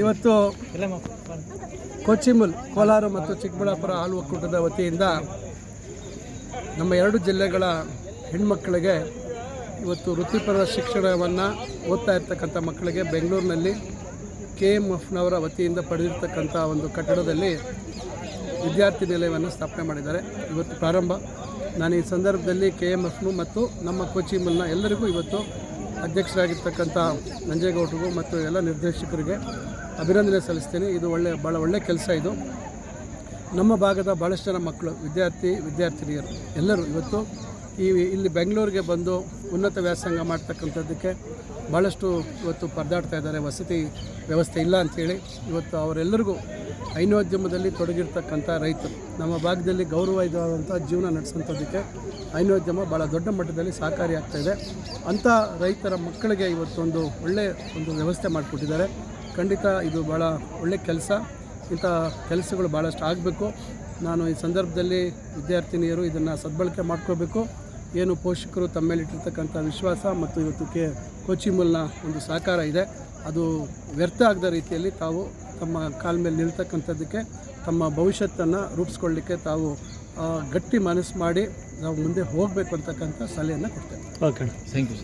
ಇವತ್ತು ಕೊಚ್ಚಿಮುಲ್, ಕೋಲಾರ ಮತ್ತು ಚಿಕ್ಕಬಳ್ಳಾಪುರ ಹಾಲು ಒಕ್ಕೂಟದ ವತಿಯಿಂದ ನಮ್ಮ ಎರಡು ಜಿಲ್ಲೆಗಳ ಹೆಣ್ಮಕ್ಕಳಿಗೆ ಇವತ್ತು ವೃತ್ತಿಪರ ಶಿಕ್ಷಣವನ್ನು ಓದ್ತಾ ಇರ್ತಕ್ಕಂಥ ಮಕ್ಕಳಿಗೆ ಬೆಂಗಳೂರಿನಲ್ಲಿ ಕೆ ಎಂ ಎಫ್ನವರ ವತಿಯಿಂದ ಪಡೆದಿರ್ತಕ್ಕಂಥ ಒಂದು ಕಟ್ಟಡದಲ್ಲಿ ವಿದ್ಯಾರ್ಥಿ ನಿಲಯವನ್ನು ಸ್ಥಾಪನೆ ಮಾಡಿದ್ದಾರೆ. ಇವತ್ತು ಪ್ರಾರಂಭ. ನಾನು ಈ ಸಂದರ್ಭದಲ್ಲಿ ಕೆ ಎಂ ಎಫ್ನು ಮತ್ತು ನಮ್ಮ ಕೋಚಿಮಲ್ನ ಎಲ್ಲರಿಗೂ ಇವತ್ತು ಅಧ್ಯಕ್ಷರಾಗಿರ್ತಕ್ಕಂಥ ನಂಜೇಗೌಡರಿಗೂ ಮತ್ತು ಎಲ್ಲ ನಿರ್ದೇಶಕರಿಗೆ ಅಭಿನಂದನೆ ಸಲ್ಲಿಸ್ತೀನಿ. ಇದು ಒಳ್ಳೆಯ ಭಾಳ ಒಳ್ಳೆಯ ಕೆಲಸ ಇದು. ನಮ್ಮ ಭಾಗದ ಭಾಳಷ್ಟು ಜನ ಮಕ್ಕಳು, ವಿದ್ಯಾರ್ಥಿ, ವಿದ್ಯಾರ್ಥಿನಿಯರು, ಎಲ್ಲರೂ ಇವತ್ತು ಈ ಇಲ್ಲಿ ಬೆಂಗಳೂರಿಗೆ ಬಂದು ಉನ್ನತ ವ್ಯಾಸಂಗ ಮಾಡ್ತಕ್ಕಂಥದ್ದಕ್ಕೆ ಭಾಳಷ್ಟು ಇವತ್ತು ಪರದಾಡ್ತಾ ಇದ್ದಾರೆ. ವಸತಿ ವ್ಯವಸ್ಥೆ ಇಲ್ಲ ಅಂಥೇಳಿ ಇವತ್ತು ಅವರೆಲ್ಲರಿಗೂ ಹೈನೋದ್ಯಮದಲ್ಲಿ ತೊಡಗಿರ್ತಕ್ಕಂಥ ರೈತರು, ನಮ್ಮ ಭಾಗದಲ್ಲಿ ಗೌರವಯುತವಾದಂಥ ಜೀವನ ನಡೆಸೋಂಥದ್ದಕ್ಕೆ ಹೈನೋದ್ಯಮ ಭಾಳ ದೊಡ್ಡ ಮಟ್ಟದಲ್ಲಿ ಸಹಕಾರಿಯಾಗ್ತಾ ಇದೆ. ಅಂಥ ರೈತರ ಮಕ್ಕಳಿಗೆ ಇವತ್ತೊಂದು ಒಳ್ಳೆಯ ಒಂದು ವ್ಯವಸ್ಥೆ ಮಾಡಿಕೊಟ್ಟಿದ್ದಾರೆ. ಖಂಡಿತ ಇದು ಭಾಳ ಒಳ್ಳೆಯ ಕೆಲಸ. ಇಂಥ ಕೆಲಸಗಳು ಭಾಳಷ್ಟು ಆಗಬೇಕು. ನಾನು ಈ ಸಂದರ್ಭದಲ್ಲಿ ವಿದ್ಯಾರ್ಥಿನಿಯರು ಇದನ್ನು ಸದ್ಬಳಕೆ ಮಾಡ್ಕೋಬೇಕು. ಏನು ಪೋಷಕರು ತಮ್ಮ ಮೇಲೆ ವಿಶ್ವಾಸ ಮತ್ತು ಇವತ್ತು ಕೆ ಕೋಚಿಮಲ್ನ ಒಂದು ಸಹಕಾರ ಇದೆ. ಅದು ವ್ಯರ್ಥ ಆಗದ ರೀತಿಯಲ್ಲಿ ತಾವು ತಮ್ಮ ಕಾಲ ಮೇಲೆ ನಿಲ್ತಕ್ಕಂಥದ್ದಕ್ಕೆ ತಮ್ಮ ಭವಿಷ್ಯತ್ತನ್ನು ರೂಪಿಸ್ಕೊಳ್ಳಿಕ್ಕೆ ತಾವು ಗಟ್ಟಿ ಮನಸ್ಸು ಮಾಡಿ ನಾವು ಮುಂದೆ ಹೋಗಬೇಕು ಅಂತಕ್ಕಂಥ ಸಲಹೆಯನ್ನು ಕೊಡ್ತೇವೆ. Okay thank you